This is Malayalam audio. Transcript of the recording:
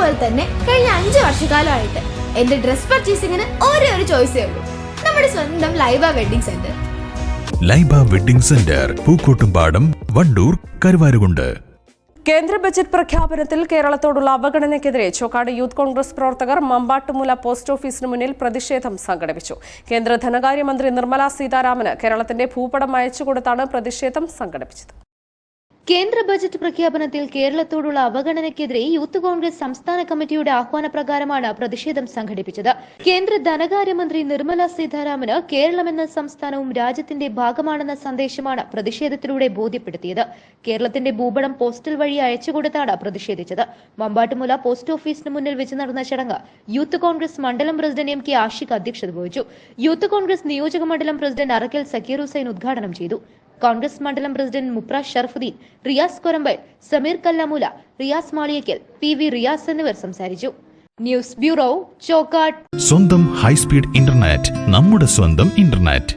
പോലെ തന്നെ കഴിഞ്ഞ അഞ്ച് വർഷക്കാലമായിട്ട് എന്റെ ഡ്രസ് പർച്ചേസിങ്ങിന് ഒരേ ഒരു ചോയ്സേ ഉള്ളൂ. നമ്മുടെ സ്വന്തം Laiba wedding centre Laiba wedding centre Pookkottumpadam Wandoor Karuvarakundu. കേന്ദ്ര ബജറ്റ് പ്രഖ്യാപനത്തിൽ കേരളത്തോടുള്ള അവഗണനയ്ക്കെതിരെ ചോക്കാട് യൂത്ത് കോൺഗ്രസ് പ്രവർത്തകർ മമ്പാട്ടുമുല പോസ്റ്റ് ഓഫീസിന് മുന്നിൽ പ്രതിഷേധം സംഘടിപ്പിച്ചു. കേന്ദ്ര ധനകാര്യമന്ത്രി നിർമ്മല സീതാരാമന് കേരളത്തിന്റെ ഭൂപടം അയച്ചുകൊടുത്താണ് പ്രതിഷേധം സംഘടിപ്പിച്ചത്. കേന്ദ്ര ബജറ്റ് പ്രഖ്യാപനത്തിൽ കേരളത്തോടുള്ള അവഗണനയ്ക്കെതിരെ യൂത്ത് കോൺഗ്രസ് സംസ്ഥാന കമ്മിറ്റിയുടെ ആഹ്വാനപ്രകാരമാണ് പ്രതിഷേധം സംഘടിപ്പിച്ചത്. കേന്ദ്ര ധനകാര്യമന്ത്രി നിർമ്മല സീതാരാമന് കേരളം എന്ന സംസ്ഥാനവും രാജ്യത്തിന്റെ ഭാഗമാണെന്ന സന്ദേശമാണ് പ്രതിഷേധത്തിലൂടെ ബോധ്യപ്പെടുത്തിയത്. കേരളത്തിന്റെ ഭൂപടം പോസ്റ്റൽ വഴി അയച്ചുകൊടുത്താണ് പ്രതിഷേധിച്ചത്. മമ്പാട്ടുമുല പോസ്റ്റ് ഓഫീസിന് മുന്നിൽ വെച്ച് നടന്ന ചടങ്ങ് യൂത്ത് കോൺഗ്രസ് മണ്ഡലം പ്രസിഡന്റ് എം കെ ആഷിഖ് അധ്യക്ഷത വഹിച്ചു. യൂത്ത് കോൺഗ്രസ് നിയോജക മണ്ഡലം പ്രസിഡന്റ് അറക്കൽ സക്കീർ ഹുസൈൻ ഉദ്ഘാടനം ചെയ്തു. കോൺഗ്രസ് മണ്ഡലം president Mupra Sharafudheen Riyas Korambal Sameer Kallamoola Riyas Maliyakkal P V Riyas എന്നിവർ സംസാരിച്ചു. ന്യൂസ് ബ്യൂറോ ചോക്കാട്ട് സ്വന്തം ഹൈസ്പീഡ് ഇന്റർനെറ്റ് നമ്മുടെ സ്വന്തം ഇന്റർനെറ്റ്.